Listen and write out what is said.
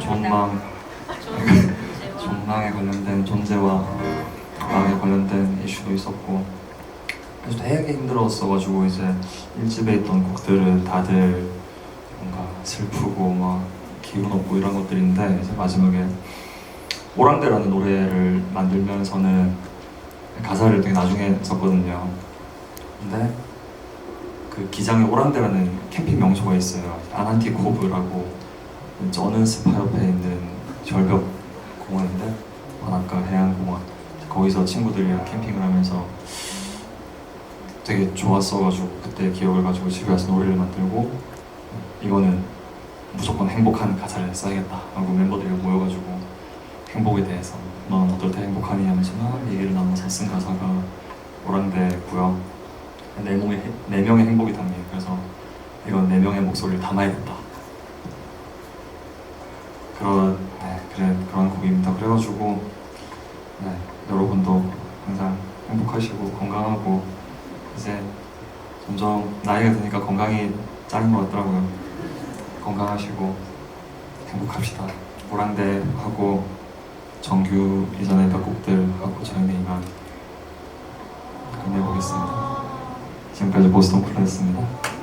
존망, 존망에 관련된 존재와 망에 관련된 이슈도 있었고 그래서 되게 힘들었어가지고 이제 일집에 있던 곡들은 다들 뭔가 슬프고 막 기운 없고 이런 것들인데 이제 마지막에 오랑대라는 노래를 만들면서는 가사를 되게 나중에 썼거든요. 근데 그 기장에 오랑대라는 캠핑 명소가 있어요. 아난티 코브라고 저는 스파 옆에 있는 절벽 공원인데 바닷가 해안 공원 거기서 친구들이랑 캠핑을 하면서 되게 좋았어가지고 그때 기억을 가지고 집에 와서 노래를 만들고 이거는 무조건 행복한 가사를 써야겠다 하고 멤버들이 모여가지고 행복에 대해서 너는 어떨 때 행복하니 하면서 막 얘기를 나눠서 쓴 가사가 오랑대고요 네 명의, 행복이 담긴 그래서 이건 네 명의 목소리를 담아야겠다 그런 네, 그래 그런 곡입니다. 그래가지고 네, 여러분도 항상 행복하시고 건강하고 이제 점점 나이가 드니까 건강이 짱인 것 같더라고요. 건강하시고 행복합시다. 보랑대 하고 정규 이전에 몇 곡들 하고 저희는 이만 끝내보겠습니다. 지금까지 보스턴 플레이였습니다.